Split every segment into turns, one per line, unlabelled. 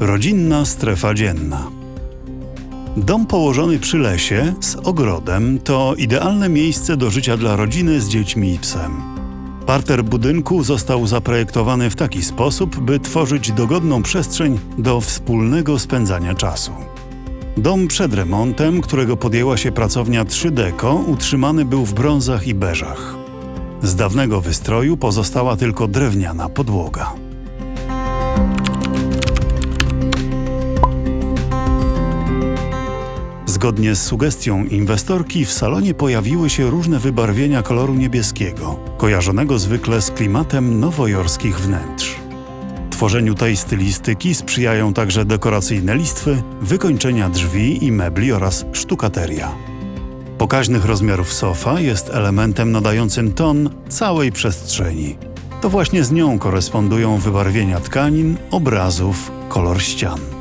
Rodzinna strefa dzienna. Dom położony przy lesie z ogrodem to idealne miejsce do życia dla rodziny z dziećmi i psem. Parter budynku został zaprojektowany w taki sposób, by tworzyć dogodną przestrzeń do wspólnego spędzania czasu. Dom przed remontem, którego podjęła się pracownia 3Deco, utrzymany był w brązach i beżach. Z dawnego wystroju pozostała tylko drewniana podłoga. Zgodnie z sugestią inwestorki w salonie pojawiły się różne wybarwienia koloru niebieskiego, kojarzonego zwykle z klimatem nowojorskich wnętrz. Tworzeniu tej stylistyki sprzyjają także dekoracyjne listwy, wykończenia drzwi i mebli oraz sztukateria. Pokaźnych rozmiarów sofa jest elementem nadającym ton całej przestrzeni. To właśnie z nią korespondują wybarwienia tkanin, obrazów, kolor ścian.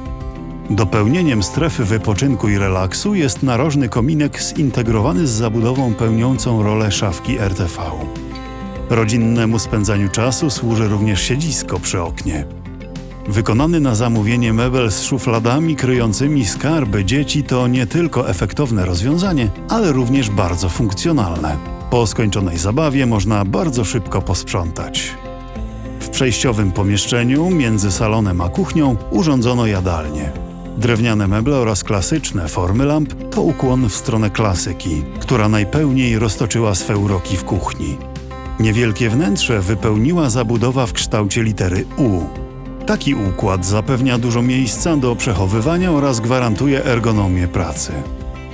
Dopełnieniem strefy wypoczynku i relaksu jest narożny kominek zintegrowany z zabudową pełniącą rolę szafki RTV. Rodzinnemu spędzaniu czasu służy również siedzisko przy oknie. Wykonany na zamówienie mebel z szufladami kryjącymi skarby dzieci to nie tylko efektowne rozwiązanie, ale również bardzo funkcjonalne. Po skończonej zabawie można bardzo szybko posprzątać. W przejściowym pomieszczeniu między salonem a kuchnią urządzono jadalnię. Drewniane meble oraz klasyczne formy lamp to ukłon w stronę klasyki, która najpełniej roztoczyła swe uroki w kuchni. Niewielkie wnętrze wypełniła zabudowa w kształcie litery U. Taki układ zapewnia dużo miejsca do przechowywania oraz gwarantuje ergonomię pracy.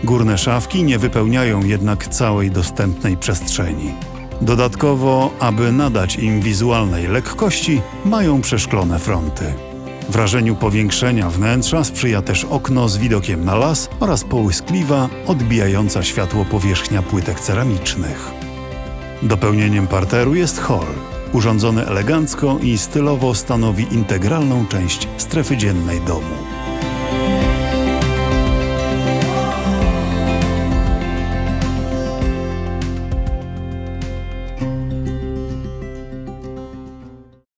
Górne szafki nie wypełniają jednak całej dostępnej przestrzeni. Dodatkowo, aby nadać im wizualnej lekkości, mają przeszklone fronty. Wrażeniu powiększenia wnętrza sprzyja też okno z widokiem na las oraz połyskliwa, odbijająca światło powierzchnia płytek ceramicznych. Dopełnieniem parteru jest hall. Urządzony elegancko i stylowo stanowi integralną część strefy dziennej domu.